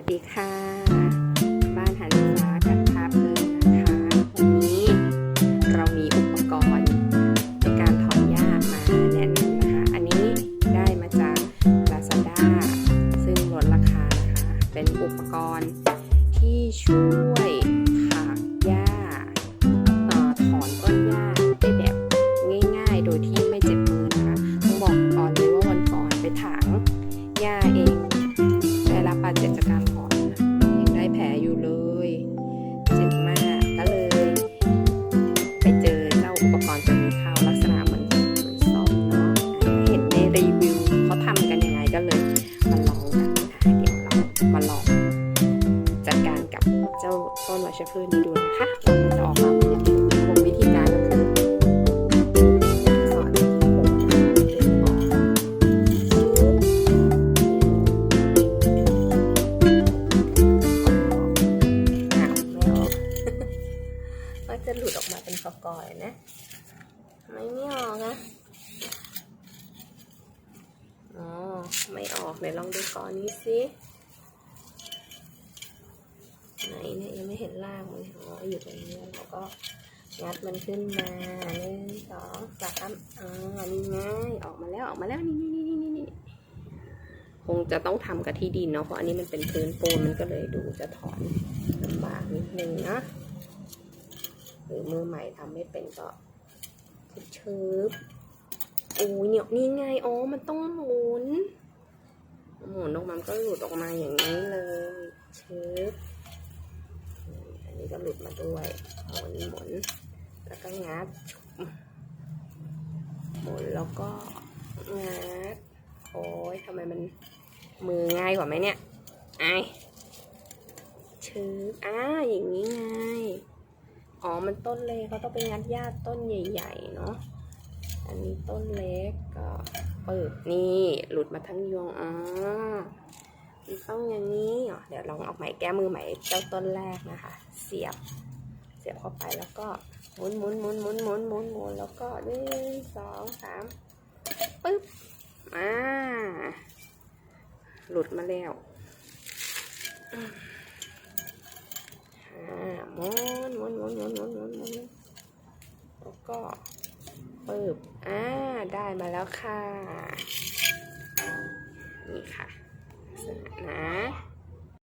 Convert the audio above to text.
วัสดีค่ะ บ้านหันฟ้ากับภาพเลยนะคะ วันนี้เรามีอุปกรณ์ในการถอนหญ้ามาแนะนำนะคะ อันนี้ได้มาจาก Lazada ซึ่งลดราคานะคะ เป็นอุปกรณ์ที่ช่วย ก็เลยมาลองกันนะคะเดี๋ยวเรามาลองจัดการกับเจ้าต้นวัชพืชนี้ดูนะคะว่ามันจะออกมาเป็นยังไงผมวิธีการก็คือสอนผมดึงออกอะไม่ออกว่าจะหลุดออกมาเป็นฟอกอยนะ ไมไม่ออกนะอ๋อ ไม่ออกเดี๋ยวลองดูกอนนี้สิไหนเนี่ยยังไม่เห็นล่างมันอ๋ออยู่ตรงนี้แล้วเราก็งัดมันขึ้นมาหนึ่งสองสามอ๋อนี่ไงออกมาแล้วออกมาแล้วนี่นี่นี่นี่นี่คงจะต้องทำกับที่ดินเนาะเพราะอันนี้มันเป็นพื้นปูนมันก็เลยดูจะถอนลำบากนิดนึงนะหรือมือใหม่ทำไม่เป็นก็เชิบโอ้ยเนี่ยนี่ไงอ๋อมันต้องหมุน หมุนออกมันก็หลุดออกมาอย่างนี้เลยเชิบอันนี้ก็หลุดมาด้วยหมุนหมุนแล้วก็งัดหมุนแล้วก็งัดโอ้ยทำไมมันมือง่ายกว่าไหมเนี่ยไอเชิบอ่าอย่างนี้ไงอ๋อมันต้นเล็กเขาต้องไปงัดหญ้าต้นใหญ่ ๆ เนาะอันนี้ต้นเล็กก็ ปิดนี่หลุดมาทั้งยวงอ๋อต้องอย่างนี้อ๋อเดี๋ยวลองเอาใหมแก้มือใหมเจ้าต้นแรกนะคะ เสียบ เสียบเข้าไปแล้วก็หมุนหมุนหมุนหมุนหมุนหมุนหมุนแล้วก็หนึ่งสองสามปึ๊บอ่าหลุดมาแล้วอ่าหมุนหมุนหมุนหมุนหมุนหมุนหมุนแล้วก็ปึ๊บอ่า ได้มาแล้วค่ะ